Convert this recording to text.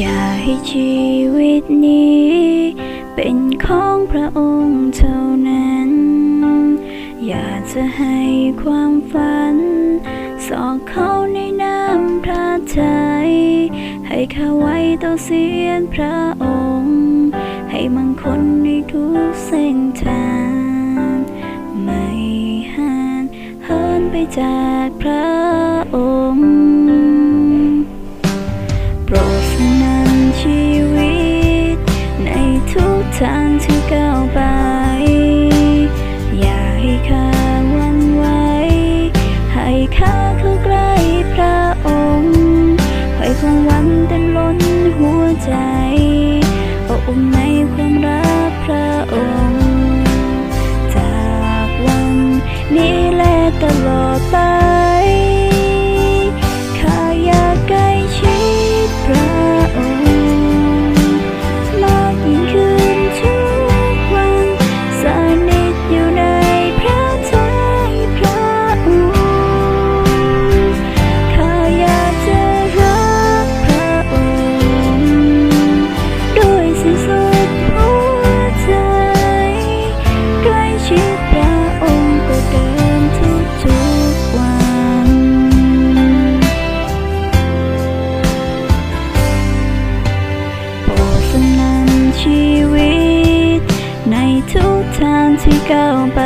อย่าให้ชีวิตนี้ เป็นของพระองค์เท่านั้น อยากจะให้ความฝัน สอกเข้าในน้ำพระทัยให้ข้าไว้ต่อเสียนพระองค์ ให้มังคนในทุกเส้นทาง ไม่ห่างเหินไปจากพระองค์ สนันชีวิต ในทุกทางที่ก้าวไป อย่าให้ข้าหวันไหวให้ข้าเข้าใกล้พระองค์ให้ความหวังเต็มล้นหัวใจอบอุ่นในความรักพระองค์ ชิดพระองค์ก็เดินทุกทุกๆวัน โปรดสนันชีวิต ในทุกทางที่ก้าวไป